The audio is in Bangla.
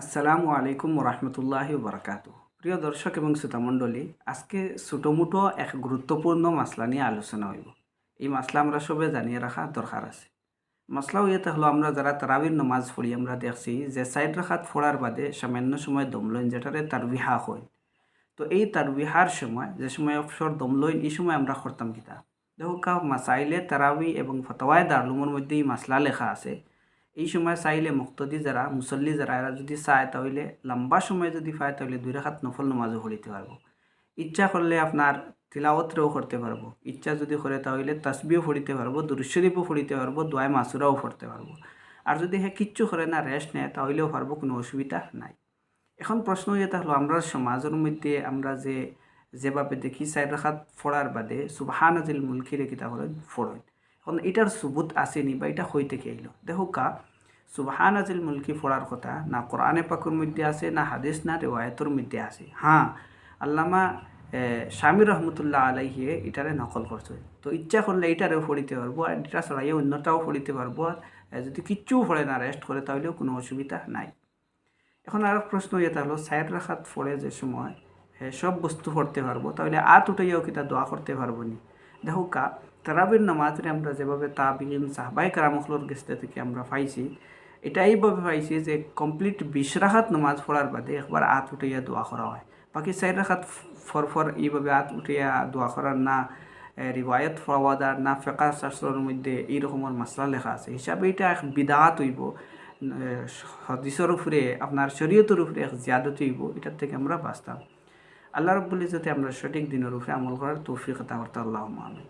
আসসালামু আলাইকুম রহমতুল্লাহি বরকাত প্রিয় দর্শক এবং শ্রোতামণ্ডলী, আজকে ছোটোমোটো এক গুরুত্বপূর্ণ মাসলা নিয়ে আলোচনা হইব। এই মাসলা আমরা সবে জানিয়ে রাখা দরকার আছে। মাসলাও ইয়েতে হলো, আমরা যারা তারাবির নমাজ পড়ি, আমরা দেখছি যে সাইড রাখাত ফোড়ার বাদে সামান্য সময় দমলইন যেটারে তার বিহা হয় তো এই তার বিহার সময়, যে সময় অবসর দমলইন এই সময় আমরা করতাম কিতা? দেখো কা মাসাইলে তারাবি এবং ফতওয়ায় দারলুমের মধ্যে এই মাসলা লেখা আছে। এই সময় চাইলে মুক্তদি যারা মুসল্লি যারা, এরা যদি চায় তাহলে লম্বা সময় যদি পায় তাহলে দুই রাখাত নফল নমাজও পড়িতে পারব। ইচ্ছা করলে আপনার তিলাওয়াতরেও করতে পারব। ইচ্ছা যদি করে তাহলে তসবিও পড়িতে পারব, দুরুশরীফও পড়িতে পারব দোয়াই মাসুরাও পড়তে পারব। আর যদি হ্যাঁ কিচ্ছু করে না রেস্ট নেয়, তাহলেও পারব, কোনো অসুবিধা নাই। এখন প্রশ্ন যেটা হলো, আমরা সমাজের মধ্যে আমরা যে, যেভাবে দেখি, চার রাখাত ফোড়ার বাদে সুবাহান আজিল মুলকিরে কিতা করেন ফোড়েন এখন এটার সুবুত আসেনি বা এটা হইতে আইলো? দেখো কা সুবাহান আজিল মুলকি ফোড়ার কথা, না কোরআনে পাকুর মধ্যে আছে না হাদিস, না রেওয়ায়তর মধ্যে আছে হ্যাঁ আল্লামা স্বামী রহমতুল্লাহ আলাইহিয়ে এটারে নকল করছে। তো ইচ্ছা করলে এটারেও পড়িতে পারব আর এটা ছড়াইয়ে অন্যটাও পড়িতে পারব আর যদি কিচ্ছু পড়ে না রেস্ট করে তাহলেও কোনো অসুবিধা নাই। এখন আর প্রশ্ন এটা হলো সাইড রাখাত পড়ে যে সময় সব বস্তু পড়তে পারব, তাহলে আত উঠাইয়াও কিতা দোয়া করতে পারব নি? দেখো কা, তারাবির নামাজরে আমরা যেভাবে তাবিন সাহবাই কারামখলোর গেস্তে থেকে আমরা পাইছি, এটা এইভাবে পাইছি যে কমপ্লিট বিশ রাখাত নামাজ পড়ার বাদে একবার আত উঠাইয়া দোয়া করা হয়। বাকি চার রাখাত ফর ফর এইভাবে আত উঠাইয়া দোয়া করার না রিবায়ত ফওয়াদার না ফেকা শাস্ত্রের মধ্যে এই রকমের মশলা লেখা আছে। হিসাবে এটা এক বিদাত হইব হদিসের উপরে, আপনার শরীয়তের উপরে এক জিয়াদত হইব, এটার থেকে আমরা বাঁচতাম। আল্লাহ রব্বুল ইজতে আমরা সঠিক দিনের উপরে আমল করার তৌফিক করতে আল্লাহ আমি